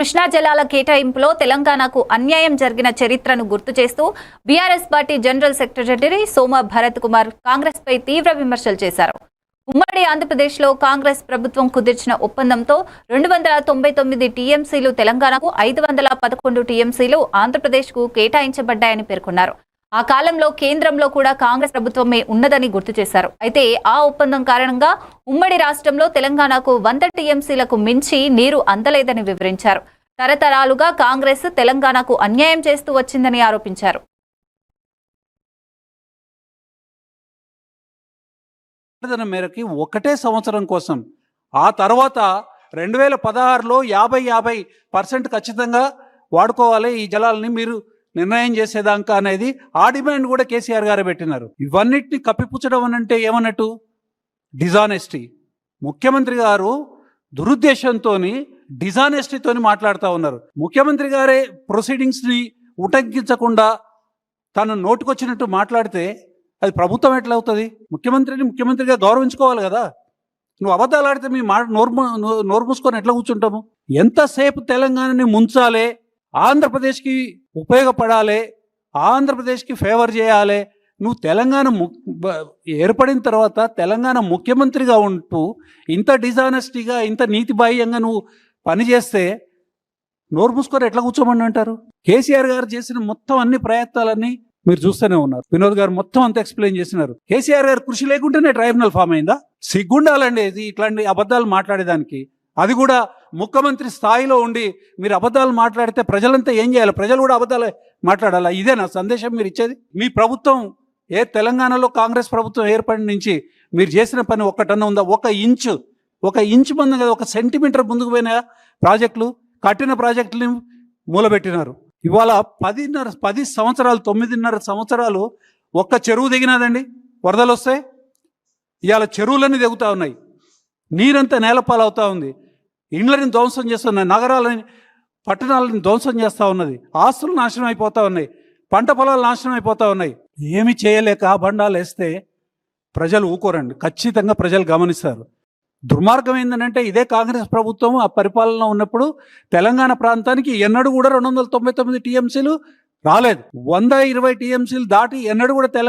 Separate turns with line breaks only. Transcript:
కృష్ణా జలాల కేటాయింపులో తెలంగాణకు అన్యాయం జరిగిన చరిత్రను గుర్తు చేస్తూ BRS party general secretary Soma Bharat Kumar Congress పై తీవ్ర విమర్శలు చేశారు. ఉమ్మడి ఆంధ్రప్రదేశ్లో కాంగ్రెస్ ప్రభుత్వం కుదిర్చిన ఒప్పందంతో రెండు వందల తొంభై తొమ్మిది టీఎంసీలు తెలంగాణకు ఐదు వందల పదకొండు టీఎంసీలు ఆంధ్రప్రదేశ్కు కేటాయించబడ్డాయని పేర్కొన్నారు. ఆ కాలంలో కేంద్రంలో కూడా కాంగ్రెస్ ప్రభుత్వమే ఉన్నదని గుర్తు చేశారు. అయితే ఆ ఒప్పందం కారణంగా ఉమ్మడి రాష్ట్రంలో తెలంగాణకు వంద టీఎంసీలకు మించి నీరు అందలేదని వివరించారు. తరతరాలుగా కాంగ్రెస్ తెలంగాణకు అన్యాయం చేస్తూ వచ్చిందని ఆరోపించారు.
మేరకి ఒకటే సంవత్సరం కోసం ఆ తర్వాత రెండు వేల పదహారులో యాభై యాభై పర్సెంట్ ఖచ్చితంగా వాడుకోవాలి ఈ జలాలని మీరు నిర్ణయం చేసేదాకా అనేది ఆ డిమాండ్ కూడా కేసీఆర్ గారే పెట్టినారు. ఇవన్నిటిని కప్పిపుచ్చడం అని అంటే ఏమన్నట్టు? డిజానెస్టీ. ముఖ్యమంత్రి గారు దురుద్దేశంతో డిజానెస్టీతో మాట్లాడుతూ ఉన్నారు. ముఖ్యమంత్రి గారే ప్రొసీడింగ్స్ని ఉటంకించకుండా తను నోటుకొచ్చినట్టు మాట్లాడితే అది ప్రభుత్వం ఎట్లా అవుతుంది ముఖ్యమంత్రిని ముఖ్యమంత్రిగా గౌరవించుకోవాలి కదా. నువ్వు అబద్ధాలు ఆడితే మీ మా నోరు మూ- నోరు మూసుకొని ఎట్లా కూర్చుంటాము? ఎంతసేపు తెలంగాణని ముంచాలి? ఆంధ్రప్రదేశ్కి ఉపయోగపడాలి ఆంధ్రప్రదేశ్కి ఫేవర్ చేయాలి నువ్వు తెలంగాణ ము- ఏర్పడిన తర్వాత తెలంగాణ ముఖ్యమంత్రిగా ఉంటూ ఇంత డిజానెస్టీగా ఇంత నీతిబాహ్యంగా నువ్వు పనిచేస్తే నోరు మూసుకొని ఎట్లా కూర్చోమని అంటారు? కేసీఆర్ గారు చేసిన మొత్తం అన్ని ప్రయత్నాలన్నీ మీరు చూస్తూనే ఉన్నారు. వినోద్ గారు మొత్తం అంతా ఎక్స్ప్లెయిన్ చేసినారు. కేసీఆర్ గారు కృషి లేకుంటేనే ట్రైబ్యునల్ ఫామ్ అయిందా? సిగ్గుండాలండి ఇది ఇట్లాంటి అబద్ధాలు మాట్లాడేదానికి. అది కూడా ముఖ్యమంత్రి స్థాయిలో ఉండి మీరు అబద్ధాలు మాట్లాడితే ప్రజలంతా ఏం చేయాలి? ప్రజలు కూడా అబద్ధాలు మాట్లాడాలా? ఇదే నా సందేశం మీరు ఇచ్చేది? మీ ప్రభుత్వం ఏ తెలంగాణలో కాంగ్రెస్ ప్రభుత్వం ఏర్పడిన నుంచి మీరు చేసిన పని ఒక్కటన్నా ఉందా? ఒక ఇంచు ఒక ఇంచు ముందు కదా ఒక సెంటీమీటర్ ముందుకు పోయిన ప్రాజెక్టులు? కట్టిన ప్రాజెక్టుని మూలబెట్టినారు. ఇవాళ పదిన్నర పది సంవత్సరాలు తొమ్మిదిన్నర సంవత్సరాలు ఒక్క చెరువు దిగినదండి. వరదలు వస్తాయి. ఇవాళ చెరువులన్నీ దిగుతూ ఉన్నాయి. నీరంతా నేలపాలవుతూ ఉంది. ఇండ్లని ధ్వంసం చేస్తున్నాయి నగరాలని పట్టణాలను ధ్వంసం చేస్తూ ఉన్నది. ఆస్తులు నాశనం అయిపోతూ ఉన్నాయి పంట పొలాలు నాశనం అయిపోతూ ఉన్నాయి. ఏమి చేయలేక బండాలు వేస్తే ప్రజలు ఊకోరండి. ఖచ్చితంగా ప్రజలు గమనిస్తారు. దుర్మార్గం ఏంటంటే ఇదే కాంగ్రెస్ ప్రభుత్వం ఆ పరిపాలన ఉన్నప్పుడు తెలంగాణ ప్రాంతానికి ఎన్నడూ కూడా రెండు వందల తొంభై తొమ్మిది టీఎంసీలు రాలేదు. వంద ఇరవై టీఎంసీలు దాటి ఎన్నడూ కూడా తెలంగాణ